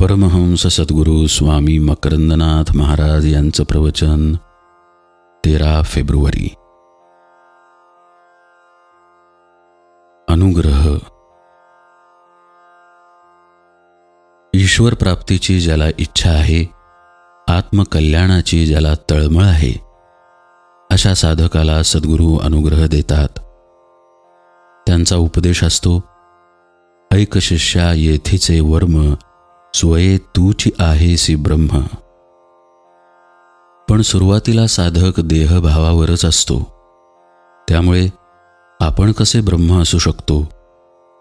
परमहंस सद्गुरू स्वामी मकरंदनाथ महाराज यांचं प्रवचन तेरा फेब्रुवारी. अनुग्रह. ईश्वर प्राप्तीची ज्याला इच्छा आहे आत्मकल्याणाची ज्याला तळमळ आहे अशा साधकाला सद्गुरू अनुग्रह देतात. त्यांचा उपदेश असतो ऐक शिष्या येथीचे वर्म स्वये तूची आहेसी ब्रह्म. पण सुरुवातीला साधक देहभावावरच असतो. त्यामुळे आपण कसे ब्रह्म असू शकतो?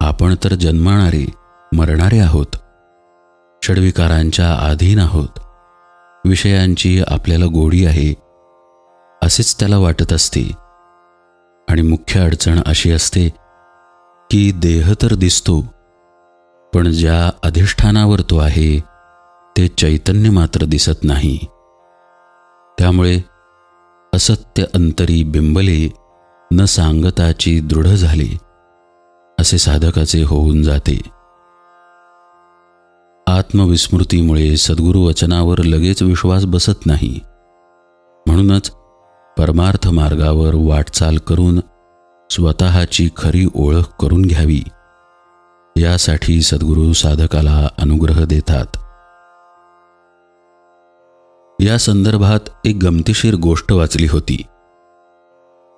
आपण तर जन्माणारे मरणारे आहोत. षडविकारांच्या अधीन आहोत. विषयांची आपल्याला गोडी आहे असेच त्याला वाटत असते. आणि मुख्य अडचण अशी असते की देह तर दिसतो पण ज्या अधिष्ठानावर तो आहे ते चैतन्य मात्र दिसत नाही. त्यामुळे असत्य अंतरी बिंबले न सांगताची दृढ झाली असे साधकाचे होऊन जाते. आत्मविस्मृतीमुळे सद्गुरू वचनावर लगेच विश्वास बसत नाही. म्हणूनच परमार्थ मार्गावर वाटचाल करून स्वतःची खरी ओळख करून घ्यावी. यासाठी सद्गुरू साधकाला अनुग्रह देतात. या संदर्भात एक गमतीशीर गोष्ट वाचली होती.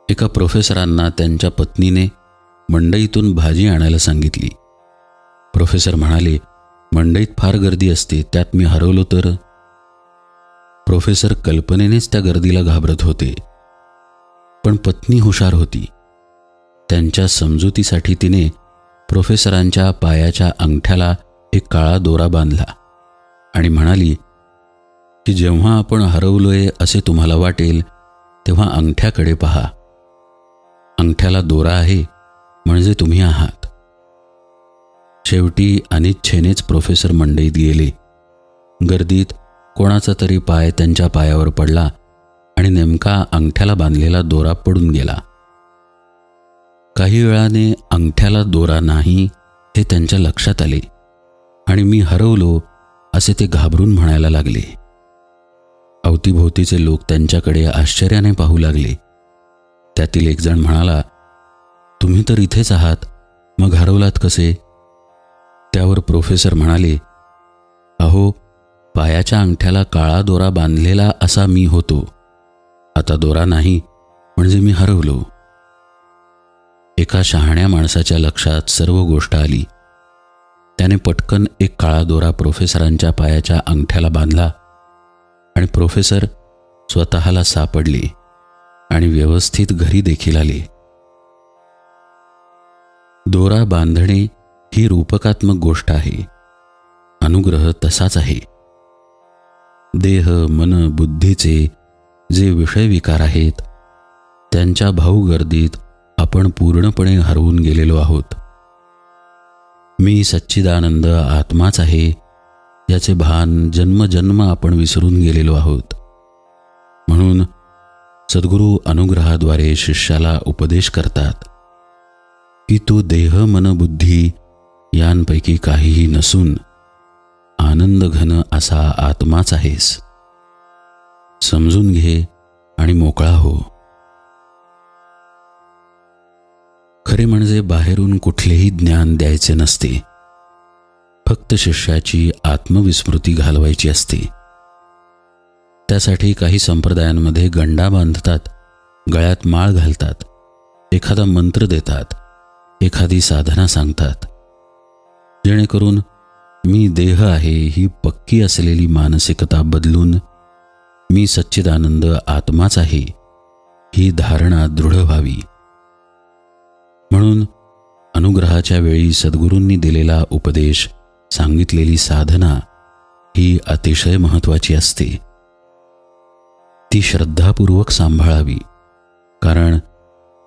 एका प्रोफेसरांना त्यांच्या पत्नीने मंडईतून भाजी आणायला सांगितली. प्रोफेसर म्हणाले मंडईत फार गर्दी असते त्यात मी हरवलो तर? प्रोफेसर कल्पनेनेच त्या गर्दीला घाबरत होते. पण पत्नी हुशार होती. त्यांच्या समजुतीसाठी तिने प्रोफेसरांच्या पायाच्या अंगठ्याला एक काळा दोरा बांधला आणि म्हणाली की जेव्हा आपण हरवलोय असे तुम्हाला वाटेल तेव्हा अंगठ्याकडे पहा. अंगठ्याला दोरा आहे म्हणजे तुम्ही आहात. शेवटी अनिच्छेनेच प्रोफेसर मंडईत गेले. गर्दीत कोणाचा तरी पाय त्यांच्या पायावर पडला आणि नेमका अंगठ्याला बांधलेला दोरा पडून गेला. काही वेळाने अंगठ्याला दोरा नाही हे त्यांच्या लक्षात आले आणि मी हरवलो असे ते घाबरून म्हणायला लागले. अवतीभोवतीचे लोक त्यांच्याकडे आश्चर्याने पाहू लागले. त्यातील एकजण म्हणाला तुम्ही तर इथेच आहात मग हरवलात कसे? त्यावर प्रोफेसर म्हणाले अहो पायाच्या अंगठ्याला काळा दोरा बांधलेला असा मी होतो. आता दोरा नाही म्हणजे मी हरवलो. एका शहाण्या माणसाच्या लक्षात सर्व गोष्ट आली. त्याने पटकन एक काळा दोरा प्रोफेसरांच्या पायाच्या अंगठ्याला बांधला आणि प्रोफेसर स्वतःला सापडले आणि व्यवस्थित घरी देखील आले. दोरा बांधणे ही रूपकात्मक गोष्ट आहे. अनुग्रह तसाच आहे. देह मन बुद्धीचे जे विषय विकार आहेत त्यांच्या भाऊगर्दीत आपण पूर्णपणे हरवून गेलेलो आहोत. मी सच्चिदानंद आत्माच आहे याचे भान जन्मजन्म आपण विसरून गेलेलो आहोत. म्हणून सद्गुरू अनुग्रहाद्वारे शिष्याला उपदेश करतात की तू देह मन बुद्धी यांपैकी काहीही नसून आनंद घन असा आत्माच आहेस. समजून घे आणि मोकळा हो. खरे म्हणजे बाहेरून कुठलेही ज्ञान द्यायचे नसते. फक्त शिष्याची आत्मविस्मृती घालवायची असते. त्यासाठी काही संप्रदायांमध्ये गंडा बांधतात गळ्यात माळ घालतात एखादा मंत्र देतात एखादी साधना सांगतात. जेणेकरून मी देह आहे ही पक्की असलेली मानसिकता बदलून मी सच्चिदानंद आत्माच आहे ही धारणा दृढ व्हावी. म्हणून अनुग्रहाच्या वेळी सद्गुरूंनी दिलेला उपदेश सांगितलेली साधना ही अतिशय महत्त्वाची असते. ती श्रद्धापूर्वक सांभाळावी कारण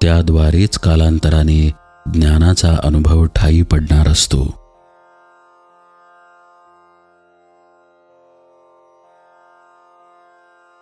त्याद्वारेच कालांतराने ज्ञानाचा अनुभव ठायी पडणार असतो.